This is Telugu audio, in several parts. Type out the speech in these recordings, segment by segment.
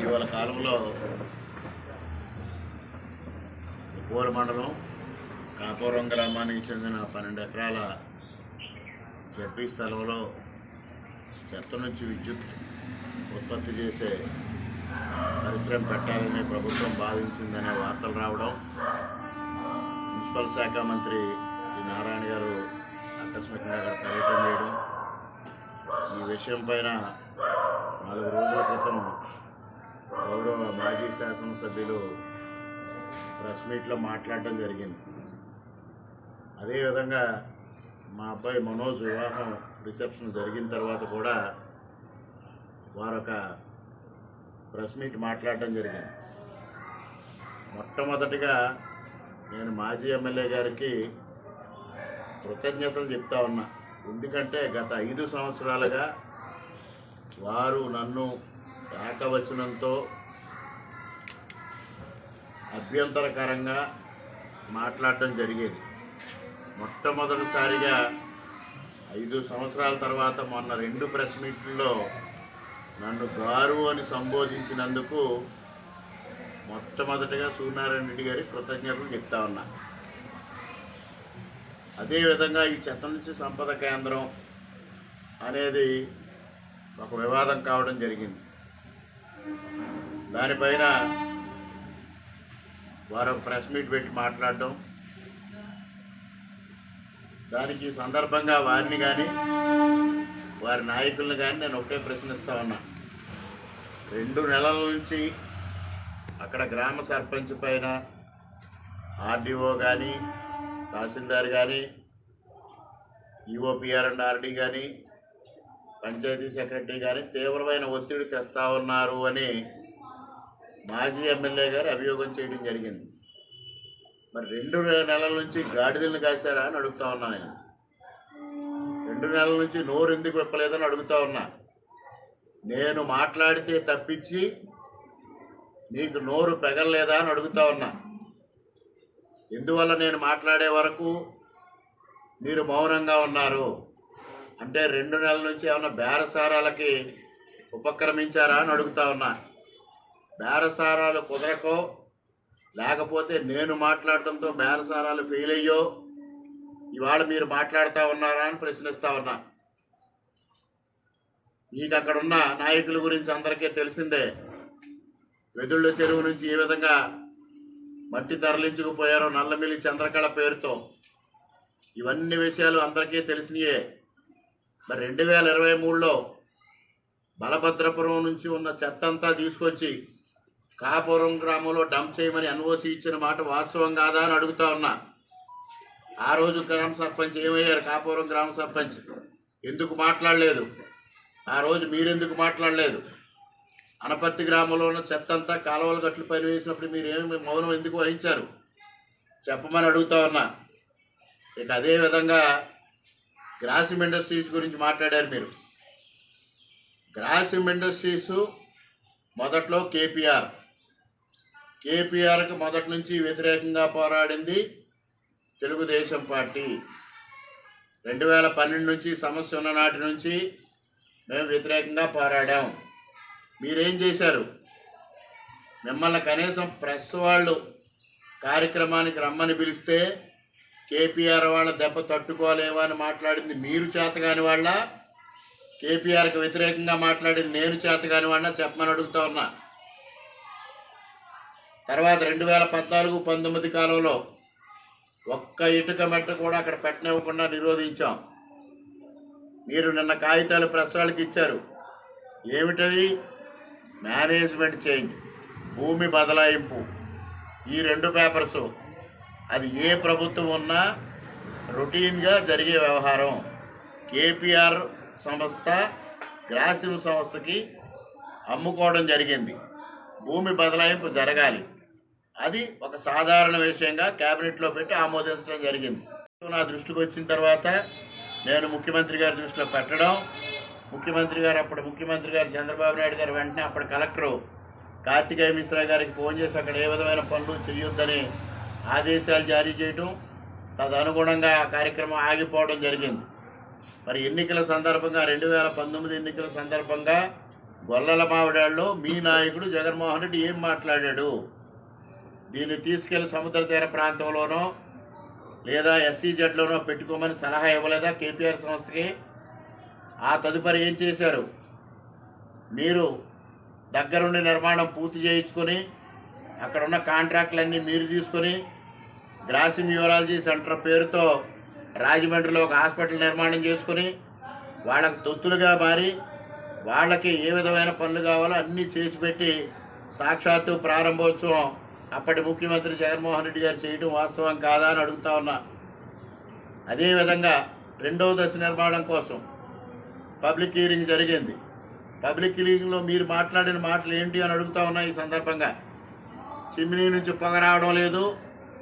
ఇటీవల కాలంలో కోర మండలం కాపురం గ్రామానికి చెందిన పన్నెండు ఎకరాల చెప్పి స్థలంలో చెత్త నుంచి విద్యుత్ ఉత్పత్తి చేసే పరిశ్రమ పెట్టాలని ప్రభుత్వం భావించిందనే వార్తలు రావడం. మున్సిపల్ శాఖ మంత్రి శ్రీ నారాయణ గారు ఆకస్మికంగా అక్కడ పర్యటన చేయడం. ఈ విషయం పైన నాలుగు రోజుల క్రితం గౌరవ మాజీ శాసనసభ్యులు ప్రెస్ మీట్లో మాట్లాడడం జరిగింది. అదేవిధంగా మా అబ్బాయి మనోజ్ వివాహం రిసెప్షన్ జరిగిన తర్వాత కూడా వారొక ప్రెస్ మీట్ మాట్లాడడం జరిగింది. మొట్టమొదటిగా నేను మాజీ ఎమ్మెల్యే గారికి కృతజ్ఞతలు చెప్తా ఉన్నా. ఎందుకంటే గత ఐదు సంవత్సరాలుగా వారు నన్ను ఏకవచనంతో అభ్యంతరకరంగా మాట్లాడటం జరిగేది. మొట్టమొదటిసారిగా ఐదు సంవత్సరాల తర్వాత మొన్న రెండు ప్రెస్ మీట్లలో నన్ను గారు అని సంబోధించినందుకు మొట్టమొదటిగా సూర్యనారాయణ రెడ్డి గారి కృతజ్ఞతలు చెప్తా ఉన్నా. అదేవిధంగా ఈ చెత్త నుంచి సంపద కేంద్రం అనేది ఒక వివాదం కావడం జరిగింది. దానిపైన వారు ప్రెస్ మీట్ పెట్టి మాట్లాడడం. దానికి సందర్భంగా వారిని కానీ వారి నాయకుల్ని కానీ నేను ఒకటే ప్రశ్నిస్తా ఉన్నా. రెండు నెలల నుంచి అక్కడ గ్రామ సర్పంచ్ పైన ఆర్డీఓ కానీ తహసీల్దార్ కానీ ఈఓపిఆర్ అండ్ ఆర్డీ కానీ పంచాయతీ సెక్రటరీ గారిని తీవ్రమైన ఒత్తిడి తెస్తా ఉన్నారు అని మాజీ ఎమ్మెల్యే గారు అభియోగం చేయడం జరిగింది. మరి రెండు నెలల నుంచి గాడిదలను కాశారా అని అడుగుతా ఉన్నా నేను. రెండు నెలల నుంచి నోరు ఎందుకు విప్పలేదని అడుగుతా ఉన్నా. నేను మాట్లాడితే తప్పించి నీకు నోరు పెగలలేదా అని అడుగుతా ఉన్నా. ఎందువల్ల నేను మాట్లాడే వరకు మీరు మౌనంగా ఉన్నారు? అంటే రెండు నెలల నుంచి ఏమైనా బేరసారాలకి ఉపక్రమించారా అని అడుగుతా ఉన్నా. బేరసారాలు కుదరకో లేకపోతే నేను మాట్లాడటంతో బేరసారాలు ఫెయిల్ అయ్యో ఇవాళ మీరు మాట్లాడుతూ ఉన్నారా అని ప్రశ్నిస్తా ఉన్నా. మీకు అక్కడ ఉన్న నాయకుల గురించి అందరికీ తెలిసిందే వెదుళ్ళ చెరువు నుంచి ఏ విధంగా మట్టి తరలించుకుపోయారో నల్లమిల్లి చంద్రకళ పేరుతో. ఇవన్నీ విషయాలు అందరికీ తెలిసినయే. మరి రెండు వేల ఇరవై మూడులో బలభద్రపురం నుంచి ఉన్న చెత్త అంతా తీసుకొచ్చి కాపురం గ్రామంలో డంప్ చేయమని ఎన్ఓసి ఇచ్చిన మాట వాస్తవం కాదా అని అడుగుతా ఉన్నా. ఆ రోజు గ్రామ సర్పంచ్ ఏమయ్యారు? కాపురం గ్రామ సర్పంచ్. ఎందుకు మాట్లాడలేదు? ఆ రోజు మీరెందుకు మాట్లాడలేదు? అనపర్తి గ్రామంలో ఉన్న చెత్త అంతా కాలువల గట్లు పైన వేసినప్పుడు మీరు ఏమి మౌనం ఎందుకు వహించారు? చెప్పమని అడుగుతా ఉన్నా. ఇక అదే విధంగా గ్రాసిమ్ ఇండస్ట్రీస్ గురించి మాట్లాడారు మీరు. గ్రాసిమ్ ఇండస్ట్రీస్ మొదట్లో కేపీఆర్. కేపీఆర్కి మొదటి నుంచి వ్యతిరేకంగా పోరాడింది తెలుగుదేశం పార్టీ. రెండు వేల పన్నెండు నుంచి సమస్య ఉన్న నాటి నుంచి మేము వ్యతిరేకంగా పోరాడాం. మీరేం చేశారు? మిమ్మల్ని కనీసం ప్రెస్ వాళ్ళు కార్యక్రమానికి రమ్మని పిలిస్తే కేపీఆర్ వాళ్ళ దెబ్బ తట్టుకోలేమో అని మాట్లాడింది మీరు చేతగాని వాళ్ళ. కేపీఆర్కి వ్యతిరేకంగా మాట్లాడిన నేను చేతగాని వాళ్ళ చెప్పమని అడుగుతా ఉన్నా. తర్వాత రెండు వేల పద్నాలుగు పంతొమ్మిది కాలంలో ఒక్క ఇటుక మెట్ట కూడా అక్కడ పెట్టనివ్వకుండా నిరోధించాం. మీరు నిన్న కాగితాలు ప్రశ్నలకు ఇచ్చారు. ఏమిటది? మేనేజ్మెంట్ చేంజ్ భూమి బదలాయింపు. ఈ రెండు పేపర్సు అది ఏ ప్రభుత్వం ఉన్నా రొటీన్గా జరిగే వ్యవహారం. కేపీఆర్ సంస్థ గ్రాసిమ్ సంస్థకి అమ్ముకోవడం జరిగింది. భూమి బదలాయింపు జరగాలి. అది ఒక సాధారణ విషయంగా క్యాబినెట్లో పెట్టి ఆమోదించడం జరిగింది. నా దృష్టికి వచ్చిన తర్వాత నేను ముఖ్యమంత్రి గారి దృష్టిలో పెట్టడం ముఖ్యమంత్రి గారు అప్పుడు ముఖ్యమంత్రి గారు చంద్రబాబు నాయుడు గారు వెంటనే అప్పుడు కలెక్టరు కార్తికేయ మిశ్రా గారికి ఫోన్ చేసి అక్కడ ఏ విధమైన పనులు చేయొద్దని ఆదేశాలు జారీ చేయటం తదనుగుణంగా ఆ కార్యక్రమం ఆగిపోవడం జరిగింది. మరి ఎన్నికల సందర్భంగా రెండు వేల పంతొమ్మిది ఎన్నికల సందర్భంగా గొల్లల మావిడాళ్ళు మీ నాయకుడు జగన్మోహన్ రెడ్డి ఏం మాట్లాడాడు? దీన్ని తీసుకెళ్ళి సముద్ర తీర ప్రాంతంలోనో లేదా ఎస్సీజెడ్లోనో పెట్టుకోమని సలహా ఇవ్వలేదా కేపీఆర్ సంస్థకి? ఆ తదుపరి ఏం చేశారు? మీరు దగ్గరుండి నిర్మాణం పూర్తి చేయించుకొని అక్కడ ఉన్న కాంట్రాక్టులన్నీ మీరు తీసుకొని గ్రాసిమ్యూరాలజీ సెంటర్ పేరుతో రాజమండ్రిలో ఒక హాస్పిటల్ నిర్మాణం చేసుకుని వాళ్ళకు తొత్తులుగా మారి వాళ్ళకి ఏ విధమైన పనులు కావాలో అన్నీ చేసి పెట్టి సాక్షాత్తు ప్రారంభోత్సవం అప్పటి ముఖ్యమంత్రి జగన్మోహన్ రెడ్డి గారు చేయడం వాస్తవం కాదా అని అడుగుతా ఉన్నా. అదేవిధంగా రెండవ దశ నిర్మాణం కోసం పబ్లిక్ హీరింగ్ జరిగింది. పబ్లిక్ హీరింగ్లో మీరు మాట్లాడిన మాటలు ఏంటి అని అడుగుతా ఉన్నా ఈ సందర్భంగా. చిమ్నీ నుంచి పొగ రావడం లేదు.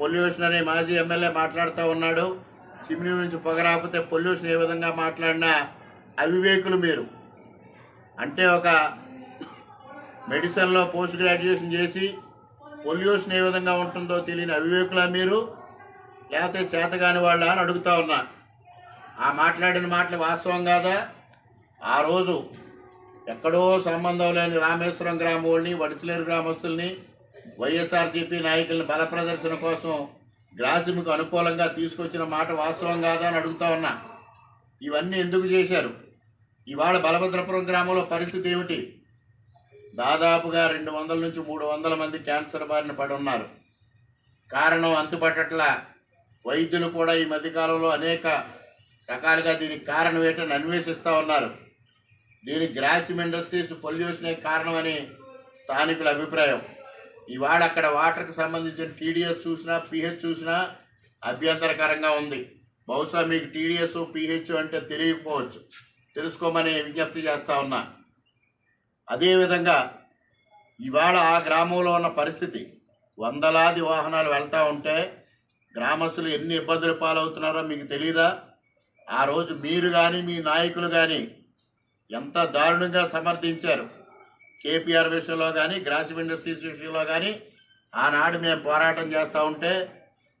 పొల్యూషన్ అనే మాజీ ఎమ్మెల్యే మాట్లాడుతూ ఉన్నాడు. చిమ్నీ నుంచి పొగ రాకపోతే పొల్యూషన్ ఏ విధంగా మాట్లాడినా అవివేకులు మీరు. అంటే ఒక మెడిసిన్లో పోస్ట్ గ్రాడ్యుయేషన్ చేసి పొల్యూషన్ ఏ విధంగా ఉంటుందో తెలియని అవివేకులా మీరు? లేకపోతే చేతగాని వాళ్ళ అని అడుగుతా ఉన్నా. ఆ మాట్లాడిన మాటలు వాస్తవం కాదా? ఆ రోజు ఎక్కడో సంబంధం లేని రామేశ్వరం గ్రామం వాళ్ళని వడిసలేరు గ్రామస్తుల్ని వైఎస్ఆర్సీపీ నాయకులను బల ప్రదర్శన కోసం గ్రాసిమ్కు అనుకూలంగా తీసుకొచ్చిన మాట వాస్తవం కాదా అని అడుగుతా ఉన్నా. ఇవన్నీ ఎందుకు చేశారు? ఇవాళ బలభద్రపురం గ్రామంలో పరిస్థితి ఏమిటి? దాదాపుగా రెండు వందల నుంచి మూడు వందల మంది క్యాన్సర్ బారిన పడి ఉన్నారు. కారణం అంతుపట్టట్ల వైద్యులు కూడా ఈ మధ్యకాలంలో అనేక రకాలుగా దీనికి కారణం ఏంటని అన్వేషిస్తూ ఉన్నారు. దీనికి గ్రాసిమ్ ఇండస్ట్రీస్ పొల్యూషనే కారణమని స్థానికుల అభిప్రాయం. ఇవాళ అక్కడ వాటర్కి సంబంధించిన టీడీఎస్ చూసినా పిహెచ్ చూసినా అభ్యంతరకరంగా ఉంది. బహుశా మీకు టీడీఎస్ పిహెచ్ అంటే తెలియకపోవచ్చు. తెలుసుకోమని విజ్ఞప్తి చేస్తూ ఉన్నా. అదేవిధంగా ఇవాళ ఆ గ్రామంలో ఉన్న పరిస్థితి. వందలాది వాహనాలు వెళ్తూ ఉంటే గ్రామస్తులు ఎన్ని ఇబ్బందులు పాలవుతున్నారో మీకు తెలియదా ఆ రోజు మీరు కానీ మీ నాయకులు కానీ ఎంత దారుణంగా సమర్థించారు? కేపీఆర్ విషయంలో కానీ గ్రాసిమ్ ఇండస్ట్రీస్ విషయంలో కానీ ఆనాడు మేము పోరాటం చేస్తూ ఉంటే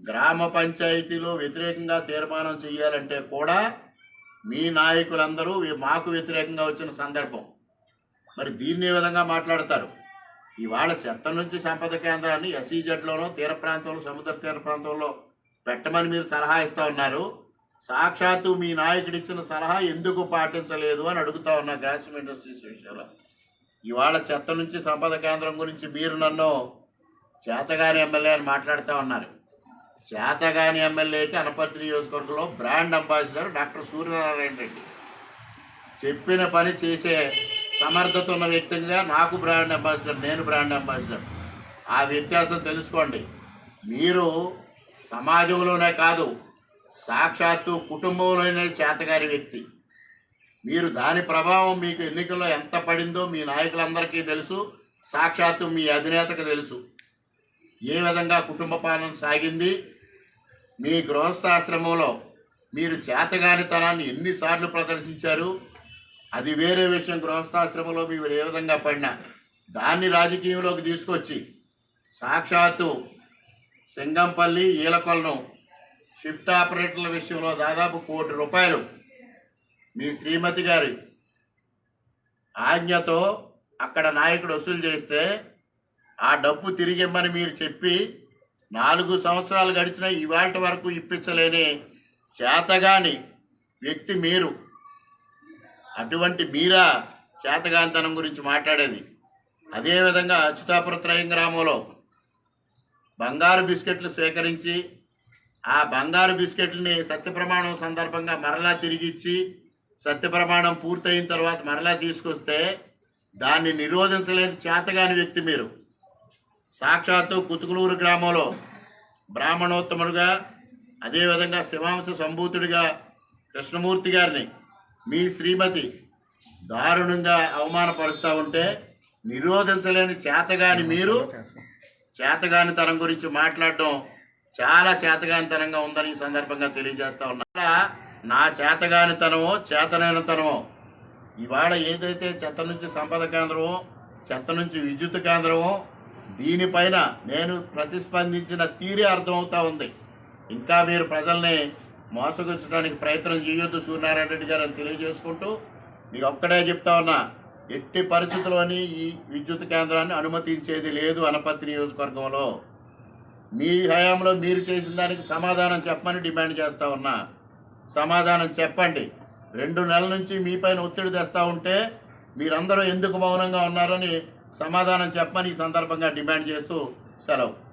గ్రామ పంచాయతీలో వ్యతిరేకంగా తీర్మానం చేయాలంటే కూడా మీ నాయకులందరూ మాకు వ్యతిరేకంగా వచ్చిన సందర్భం. మరి దీన్ని విధంగా మాట్లాడతారు? ఇవాళ చెత్త నుంచి సంపద కేంద్రాన్ని ఎస్ఈజెడ్లోనో తీర ప్రాంతంలో సముద్ర తీర ప్రాంతంలో పెట్టమని మీరు సలహా ఇస్తూ ఉన్నారు. సాక్షాత్తు మీ నాయకుడు ఇచ్చిన సలహా ఎందుకు పాటించలేదు అని అడుగుతా ఉన్నా గ్రాసిమ్ ఇండస్ట్రీస్ విషయంలో. ఇవాళ చెత్త నుంచి సంపద కేంద్రం గురించి మీరు నన్ను చేతగాని ఎమ్మెల్యే అని మాట్లాడుతూ ఉన్నారు. చేతగాని ఎమ్మెల్యేకి అనపర్తి నియోజకవర్గంలో brand ambassador doctor Suryanarayana Reddy. చెప్పిన పని చేసే సమర్థత ఉన్న వ్యక్తిగా నాకు బ్రాండ్ అంబాసిడర్ నేను బ్రాండ్ అంబాసిడర్. ఆ వ్యత్యాసం తెలుసుకోండి. మీరు సమాజంలోనే కాదు సాక్షాత్తు కుటుంబంలోనే చేతగారి వ్యక్తి. మీరు దాని ప్రభావం మీకు ఎన్నికల్లో ఎంత పడిందో మీ నాయకులందరికీ తెలుసు సాక్షాత్తు మీ అధినేతకు తెలుసు. ఏ విధంగా కుటుంబ పాలన సాగింది మీ గృహస్థాశ్రమంలో మీరు చేతగానితనాన్ని ఎన్నిసార్లు ప్రదర్శించారు అది వేరే విషయం. గృహస్థాశ్రమంలో మీరు ఏ విధంగా పడినా దాన్ని రాజకీయంలోకి తీసుకొచ్చి సాక్షాత్తు సింగంపల్లి ఈలకొలను షిఫ్ట్ ఆపరేటర్ల విషయంలో దాదాపు కోటి రూపాయలు మీ శ్రీమతి గారి ఆజ్ఞతో అక్కడ నాయకుడు వసూలు చేస్తే ఆ డబ్బు తిరిగిమ్మని మీరు చెప్పి నాలుగు సంవత్సరాలు గడిచిన ఇవాళ వరకు ఇప్పించలేని చేతగాని వ్యక్తి మీరు. అటువంటి మీరా చేతగానితనం గురించి మాట్లాడేది. అదేవిధంగా అచ్యుతాపురత్రయం గ్రామంలో బంగారు బిస్కెట్లు స్వీకరించి ఆ బంగారు బిస్కెట్లని సత్యప్రమాణం సందర్భంగా మరలా తిరిగిచ్చి సత్యప్రమాణం పూర్తయిన తర్వాత మరలా తీసుకొస్తే దాన్ని నిరోధించలేని చేతగాని వ్యక్తి మీరు. సాక్షాత్తు కుతుకులూరు గ్రామంలో బ్రాహ్మణోత్తముడుగా అదేవిధంగా శివాంశ సంభూతుడిగా కృష్ణమూర్తి గారిని మీ శ్రీమతి దారుణంగా అవమానపరుస్తూ ఉంటే నిరోధించలేని చేతగాని మీరు చేతగాని తరం గురించి మాట్లాడడం చాలా చేతగానితనంగా ఉందని ఈ సందర్భంగా తెలియజేస్తా ఉన్నా. నా చేతగానితనమో చేతనైనతనమో. ఇవాళ ఏదైతే చెత్త నుంచి సంపద కేంద్రమో చెత్త నుంచి విద్యుత్ కేంద్రమో దీనిపైన నేను ప్రతిస్పందించిన తీరే అర్థమవుతా ఉంది. ఇంకా మీరు ప్రజల్ని మోసగించడానికి ప్రయత్నం చేయొద్దు సూర్యనారాయణ రెడ్డి గారు అని తెలియజేసుకుంటూ మీకు ఒక్కడే చెప్తా ఉన్నా ఎట్టి పరిస్థితుల్లోని ఈ విద్యుత్ కేంద్రాన్ని అనుమతించేది లేదు అనపత్తి నియోజకవర్గంలో. మీ హయాంలో మీరు చేసిన దానికి సమాధానం చెప్పమని డిమాండ్ చేస్తా ఉన్నా. సమాధానం చెప్పండి. రెండు నెలల నుంచి మీపైన ఒత్తిడి తెస్తా ఉంటే మీరందరూ ఎందుకు మౌనంగా ఉన్నారని సమాధానం చెప్పమని ఈ సందర్భంగా డిమాండ్ చేస్తూ సెలవు.